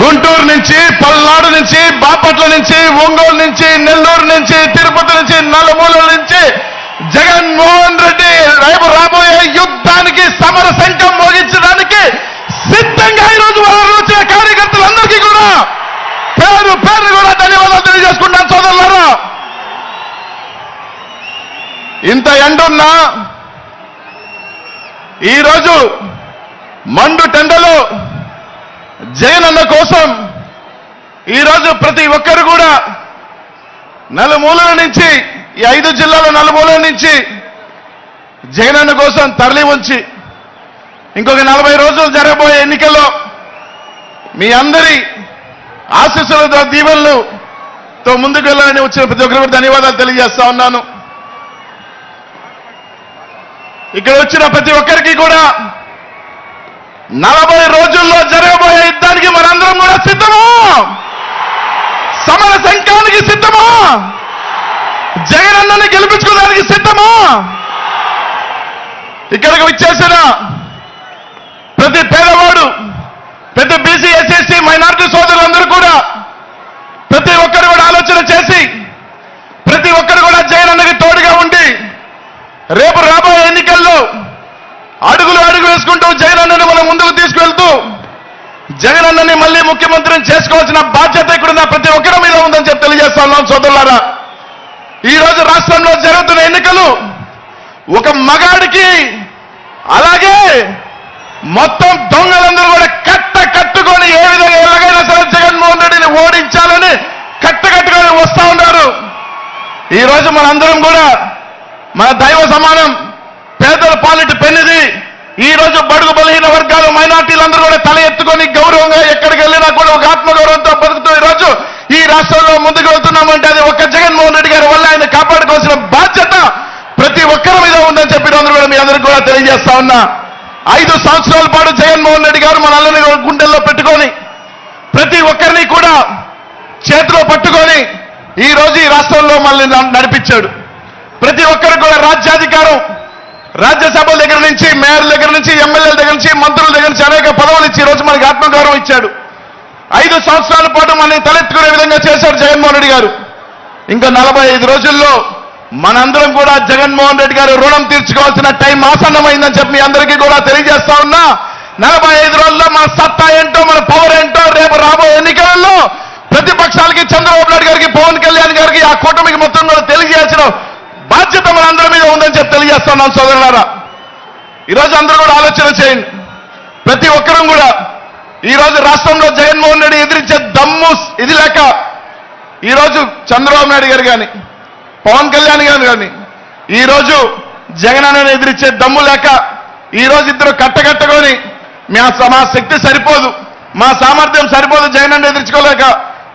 గుంటూరు నుంచి పల్నాడు నుంచి బాపట్ల నుంచి ఒంగోలు నుంచి నెల్లూరు నుంచి తిరుపతి నుంచి నలుమూలల నుంచి జగన్మోహన్ రెడ్డి రేపు రాబోయే యుద్ధానికి సమర శంఖం మోగించడానికి సిద్ధంగా ఈ రోజు వాళ్ళు వచ్చిన కార్యకర్తలందరికీ కూడా పేరు పేరు కూడా ధన్యవాదాలు తెలియజేసుకుంటాను సోదరులారు. ఇంత ఎండున్నా ఈరోజు మండు టెండలో జగనన్న కోసం ఈరోజు ప్రతి ఒక్కరు కూడా నలుమూలల నుంచి ఈ ఐదు జిల్లాల నలుమూలల నుంచి జగనన్న కోసం తరలి ఉంచి ఇంకొక నలభై రోజులు జరగబోయే ఎన్నికల్లో మీ అందరి ఆశీస్సులతో దీవెనలుతో ముందుకు వెళ్ళాలని వచ్చిన ప్రతి ఒక్కరికి ధన్యవాదాలు తెలియజేస్తా ఉన్నాను. ఇక్కడ వచ్చిన ప్రతి ఒక్కరికి కూడా నలభై రోజుల్లో జరగబోయే యుద్ధానికి మనందరం కూడా సిద్ధము? సమర సంఘానికి సిద్ధము? జగనన్నని గెలిపించుకోవడానికి సిద్ధము? ఇక్కడికి వచ్చేసిన ప్రతి పేదవాడు ప్రతి బీసీ ఎస్ఎస్సీ మైనారిటీ సోదరులందరూ కూడా ప్రతి ఒక్కరు కూడా ఆలోచన చేసి ప్రతి ఒక్కరు కూడా జగనన్నకి తోడుగా ఉండి రేపు రాబోయే ఎన్నికల్లో అడుగులు చేసుకుంటూ జగనన్నని మనం ముందుకు తీసుకువెళ్తూ జగనన్నని మళ్ళీ ముఖ్యమంత్రిని చేసుకోవాల్సిన బాధ్యత ఇక్కడున్న ప్రతి ఒక్కరి మీద ఉందని చెప్పి తెలియజేస్తా ఉన్నాం సోదరులారా. ఈ రోజు రాష్ట్రంలో జరుగుతున్న ఎన్నికలు ఒక మగాడికి అలాగే మొత్తం దొంగలందరూ కూడా కట్ట కట్టుకొని ఏ విధంగా ఎలాగైనా సరే జగన్మోహన్ రెడ్డిని ఓడించాలని కట్ట కట్టుకొని వస్తా ఉన్నారు. ఈ రోజు మనందరం కూడా మన దైవ సమానం పేదల పాలిటి పెన్నిది ఈ రోజు బడుగు బలహీన వర్గాలు మైనార్టీలందరూ కూడా తల ఎత్తుకొని గౌరవంగా ఎక్కడికి వెళ్ళినా కూడా ఒక ఆత్మగౌరవంతో బతుకుతూ ఈ రోజు ఈ రాష్ట్రంలో ముందుకు వెళ్తున్నామంటే అది ఒక్క జగన్మోహన్ రెడ్డి గారి వల్ల ఆయన కాపాడుకోవాల్సిన బాధ్యత ప్రతి ఒక్కరి మీద ఉందని చెప్పి కూడా మీ అందరికీ కూడా తెలియజేస్తా ఉన్నా. ఐదు సంవత్సరాల పాటు జగన్మోహన్ రెడ్డి గారు మన అల్లని గుండెల్లో పెట్టుకొని ప్రతి ఒక్కరిని కూడా చేతిలో పట్టుకొని ఈ రోజు ఈ రాష్ట్రంలో మళ్ళీ నడిపించాడు. ప్రతి ఒక్కరికి కూడా రాజ్యాంగ రాజ్యసభ దగ్గర నుంచి మేయర్ దగ్గర నుంచి ఎమ్మెల్యేల దగ్గర నుంచి మంత్రుల దగ్గర నుంచి అనేక పదవులు ఇచ్చి ఈ రోజు మనకి ఆత్మగౌరవం ఇచ్చాడు. ఐదు సంవత్సరాల పాటు మనల్ని తలెత్తుకునే విధంగా చేశాడు జగన్మోహన్ రెడ్డి గారు. ఇంకా నలభై ఐదు రోజుల్లో మనందరం కూడా జగన్మోహన్ రెడ్డి గారు రుణం తీర్చుకోవాల్సిన టైం ఆసన్నమైందని చెప్పి మీ అందరికీ కూడా తెలియజేస్తా ఉన్నా. నలభై ఐదు రోజుల్లో మన సత్తా ఏంటో మన పవర్ ఏంటో రేపు రాబోయే ఎన్నికలలో ప్రతిపక్షాలకి చంద్రబాబు నాయుడు గారికి పవన్ కళ్యాణ్ గారికి ఆ కూటమికి మొత్తం కూడా తెలియజేసిన బాధ్యత మన అందరి మీద ఉందని చెప్పి తెలియజేస్తున్నాను సోదరులారా. ఈరోజు అందరూ కూడా ఆలోచన చేయండి. ప్రతి ఒక్కరం కూడా ఈ రోజు రాష్ట్రంలో జగన్మోహన్ రెడ్డి ఎదిరించే దమ్ము ఇది లేక ఈ రోజు చంద్రబాబు నాయుడు గారు కానీ పవన్ కళ్యాణ్ గారు కానీ ఈ రోజు జగన్ అన్నని ఎదిరించే దమ్ము లేక ఈ రోజు ఇద్దరు కట్టకట్టుకొని మా శక్తి సరిపోదు మా సామర్థ్యం సరిపోదు జగన్ అన్న ఎదిరించుకోలేక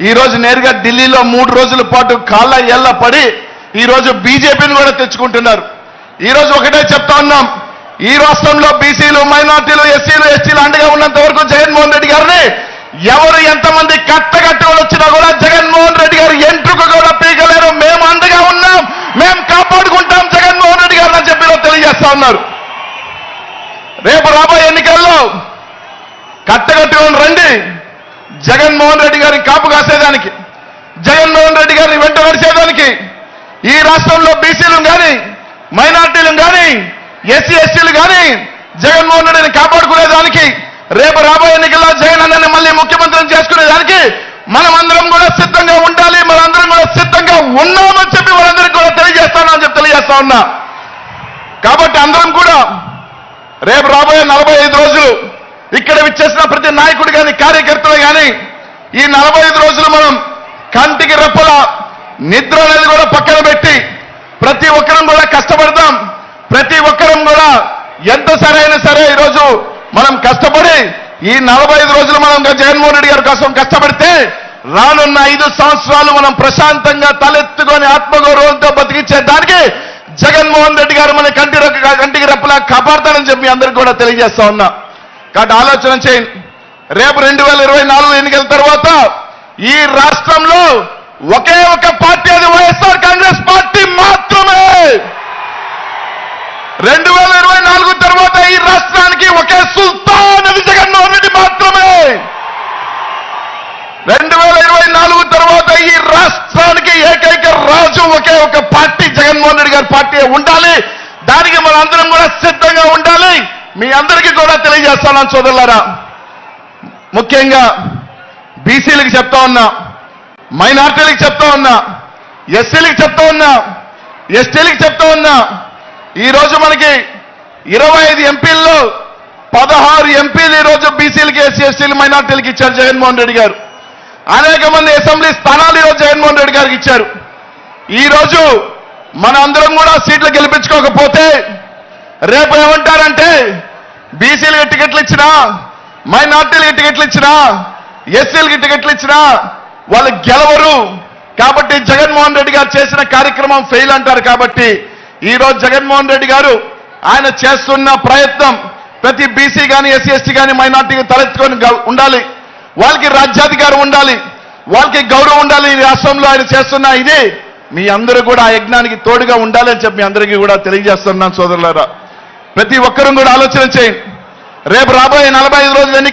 ఈ రోజు నేరుగా ఢిల్లీలో మూడు రోజుల పాటు కాళ్ళ ఎల్ల పడి ఈరోజు బీజేపీని కూడా తెచ్చుకుంటున్నారు. ఈ రోజు ఒకటే చెప్తా ఉన్నాం. ఈ రాష్ట్రంలో బీసీలు మైనార్టీలు ఎస్సీలు ఎస్టీలు అండగా ఉన్నంత వరకు జగన్మోహన్ రెడ్డి గారిని ఎవరు ఎంతమంది కట్టగట్టుకొని వచ్చినా కూడా జగన్మోహన్ రెడ్డి గారు ఎంట్రుకు కూడా పీకలేరు. మేము అండగా ఉన్నాం. మేము కాపాడుకుంటాం జగన్మోహన్ రెడ్డి గారు అని చెప్పి తెలియజేస్తా ఉన్నారు. రేపు రాబోయే ఎన్నికల్లో కట్టగట్టుకొని రండి. జగన్మోహన్ రెడ్డి గారిని కాపు కాసేదానికి. జగన్మోహన్ రెడ్డి గారిని వెంట ఈ రాష్ట్రంలో బీసీలు కానీ మైనార్టీలు కానీ ఎస్సీ ఎస్టీలు కానీ జగన్మోహన్ రెడ్డిని కాపాడుకునేదానికి రేపు రాబోయే ఎన్నికల్లో జగన్ అన్నని మళ్ళీ ముఖ్యమంత్రిని చేసుకునేదానికి మనం అందరం కూడా సిద్ధంగా ఉండాలి మనందరం కూడా సిద్ధంగా ఉన్నామని చెప్పి వాళ్ళందరికీ కూడా తెలియజేస్తానని చెప్పి తెలియజేస్తా ఉన్నా. కాబట్టి అందరం కూడా రేపు రాబోయే నలభై ఐదు రోజులు ఇక్కడ విచ్చేసిన ప్రతి నాయకుడు కానీ కార్యకర్తలు కానీ ఈ నలభై ఐదు రోజులు మనం కంటికి రెప్పల నిద్ర అనేది కూడా పక్కన పెట్టి ప్రతి ఒక్కరం కూడా కష్టపడదాం. ప్రతి ఒక్కరం కూడా ఎంత సరైన సరే ఈరోజు మనం కష్టపడి ఈ నలభై ఐదు రోజులు మనం జగన్మోహన్ రెడ్డి గారి కోసం కష్టపడితే రానున్న ఐదు సంవత్సరాలు మనం ప్రశాంతంగా తలెత్తుకొని ఆత్మగౌరవంతో బతికించే దానికి జగన్మోహన్ రెడ్డి గారు మన కంటి కంటికి రెప్పలా కాపాడతానని చెప్పి మీ అందరికీ కూడా తెలియజేస్తా ఉన్నా. కాబట్టి ఆలోచన చేయండి. రేపు రెండు వేల ఇరవై నాలుగు ఎన్నికల తర్వాత ఈ రాష్ట్రంలో ఒకే ఒక పార్టీ అది వైఎస్ఆర్ కాంగ్రెస్ పార్టీ మాత్రమే. రెండు వేల ఇరవై నాలుగు తర్వాత ఈ రాష్ట్రానికి ఒకే సుల్తాన్ అది జగన్మోహన్ రెడ్డి మాత్రమే. రెండు వేల ఇరవై నాలుగు తర్వాత ఈ రాష్ట్రానికి ఏకైక రాజు ఒకే ఒక పార్టీ జగన్మోహన్ రెడ్డి గారి పార్టీ ఉండాలి. దానికి మన అందరం కూడా సిద్ధంగా ఉండాలి. మీ అందరికీ కూడా తెలియజేస్తాను సోదరులారా. ముఖ్యంగా బీసీలకు చెప్తా ఉన్నా మైనార్టీలకు చెప్తా ఉన్నా ఎస్సీలకు చెప్తా ఉన్నా ఎస్టీలకు చెప్తా ఉన్నా ఈ రోజు మనకి ఇరవై ఐదు ఎంపీల్లో పదహారు ఎంపీలు ఈ రోజు బీసీలకి ఎస్సీ ఎస్టీలు మైనార్టీలకు ఇచ్చారు జగన్మోహన్ రెడ్డి గారు. అనేక మంది అసెంబ్లీ స్థానాలు ఈరోజు జగన్మోహన్ రెడ్డి గారికి ఇచ్చారు. ఈరోజు మన అందరం కూడా సీట్లు గెలిపించుకోకపోతే రేపు ఏమంటారంటే బీసీలకి టికెట్లు ఇచ్చినా మైనార్టీలకి టికెట్లు ఇచ్చినా ఎస్సీలకి టికెట్లు ఇచ్చినా వాళ్ళు గెలవరు. కాబట్టి జగన్మోహన్ రెడ్డి గారు చేసిన కార్యక్రమం ఫెయిల్ అంటారు కాబట్టి ఈ రోజు జగన్మోహన్ రెడ్డి గారు ఆయన చేస్తున్న ప్రయత్నం ప్రతి బీసీ కానీ ఎస్సీ ఎస్టీ కానీ మైనార్టీకి తలెత్తుకొని ఉండాలి. వాళ్ళకి రాజ్యాధికారం ఉండాలి. వాళ్ళకి గౌరవం ఉండాలి. ఈ రాష్ట్రంలో ఆయన చేస్తున్న ఇది. మీ అందరూ కూడా ఆ యజ్ఞానికి తోడుగా ఉండాలని చెప్పి మీ అందరికీ కూడా తెలియజేస్తున్నాను సోదరులారా. ప్రతి ఒక్కరూ కూడా ఆలోచన చేయండి. రేపు రాబోయే నలభై ఐదు రోజులు